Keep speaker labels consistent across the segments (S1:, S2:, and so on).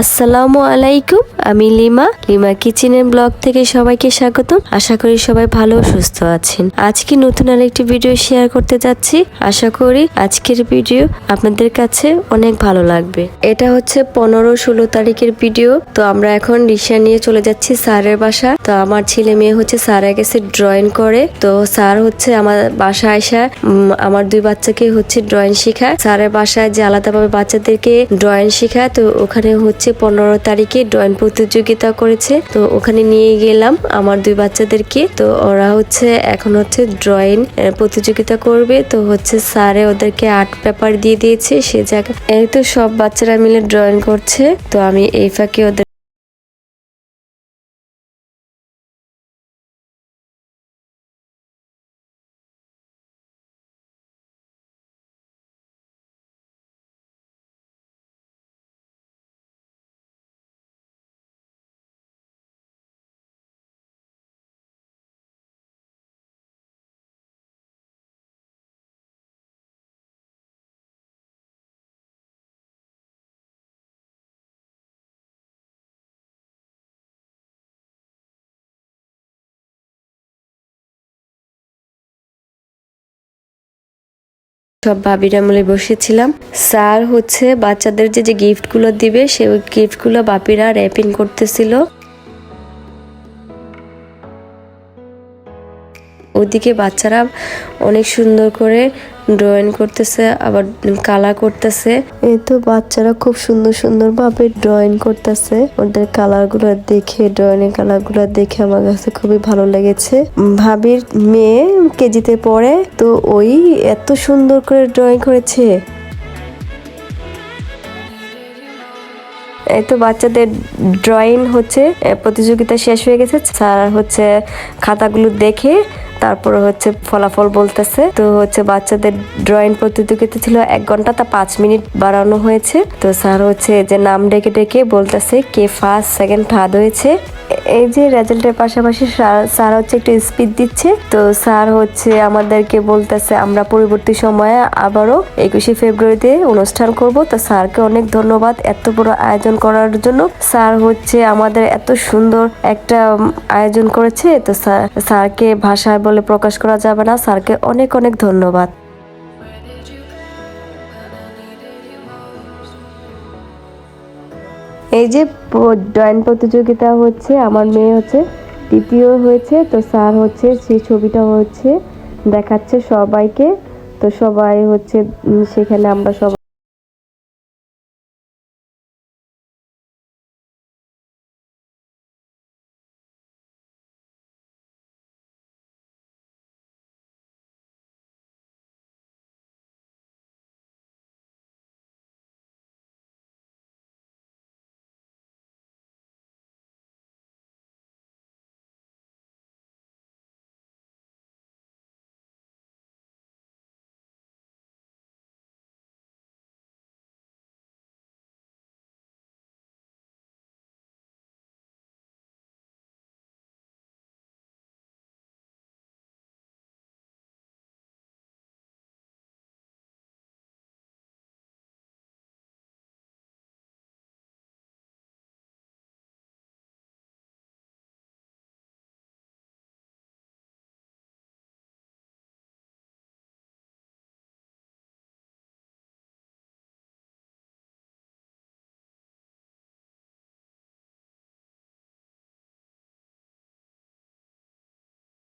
S1: আসসালামু আলাইকুম, আমি লিমা। লিমা কিচেনের ব্লগ থেকে সবাইকে স্বাগতম। আশা করি সবাই ভালো সুস্থ আছেন। আজকে নতুন আরেকটি ভিডিও শেয়ার করতে যাচ্ছি। আশা করি আজকের ভিডিও আপনাদের কাছে অনেক ভালো লাগবে। এটা হচ্ছে পনেরো ষোলো তারিখের ভিডিও। তো আমরা এখন রিক্সা নিয়ে চলে যাচ্ছি স্যারের বাসা। তো আমার ছেলে মেয়ে হচ্ছে স্যারের কাছে ড্রয়িং করে। তো স্যার হচ্ছে আমার বাসা আসা আমার দুই বাচ্চাকে হচ্ছে ড্রয়িং শেখায়। স্যারের বাসায় যে আলাদাভাবে বাচ্চাদেরকে ড্রয়িং শেখায়, তো ওখানে হচ্ছে পনেরো তারিখে ড্রয়িং প্রতিযোগিতা করেছে। তো ওখানে নিয়ে গেলাম আমার দুই বাচ্চাদেরকে। তো ওরা হচ্ছে এখন হচ্ছে ড্রয়িং প্রতিযোগিতা করবে। তো হচ্ছে স্যারে ওদেরকে আর্ট পেপার দিয়ে দিয়েছে, সে জায়গায় এই তো সব বাচ্চারা মিলে ড্রয়িং করছে। তো আমি এই ফাঁকে ওদের সব ভাবিরা মিলে বসেছিলাম। স্যার হচ্ছে বাচ্চাদের যে যে গিফটগুলো দিবে, সে গিফটগুলো বাপিরা র্যাপিং করতেছিল। ওদিকে বাচ্চারা অনেক সুন্দর করে ড্রয়িং করতেছে, আবার কালার করতেছে। এই তো বাচ্চারা খুব সুন্দর সুন্দর ভাবে ড্রয়িং করতেছে। ওদের কালারগুলো দেখে ড্রয়িং এর কালারগুলো দেখে আমার কাছে খুবই ভালো লেগেছে। ভাবির মেয়ে কেজিতে পড়ে, তো ওই এত সুন্দর করে ড্রয়িং করেছে। এই তো বাচ্চাদের ড্রয়িং হচ্ছে প্রতিযোগিতা শেষ হয়ে গেছে। স্যার হচ্ছে খাতাগুলো দেখে তারপরে হচ্ছে ফলাফল বলতেছে। তো হচ্ছে বাচ্চাদের ড্রয়িং প্রতিযোগিতা ছিল এক ঘণ্টা, তা পাঁচ মিনিট বাড়ানো হয়েছে। তো স্যার হচ্ছে যে নাম ডেকে ডেকে বলতেছে, কে ফার্স্ট সেকেন্ড থার্ড হয়েছে? এই যে রেজাল্টের পাশাপাশি স্যার- হচ্ছে একটু স্পিড দিচ্ছে। তো স্যার হচ্ছে আমাদেরকে বলতেছে, আমরা পরবর্তী সময়ে আবারও একুশে ফেব্রুয়ারিতে অনুষ্ঠান করব। তো স্যারকে অনেক ধন্যবাদ এত বড় আয়োজন করার জন্য। স্যার হচ্ছে আমাদের এত সুন্দর একটা আয়োজন করেছে। তো স্যার- স্যারকে ভাষায় বলে প্রকাশ করা যাবে না। স্যারকে অনেক অনেক ধন্যবাদ। এই যে ড্রয়িং প্রতিযোগিতা হচ্ছে, আমার মেয়ে হচ্ছে তৃতীয় হয়েছে, তো স্যার হচ্ছে সেই ছবিটা হচ্ছে দেখাচ্ছে সবাইকে। তো সবাই হচ্ছে সেখানে আমরা সবাই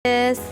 S1: です。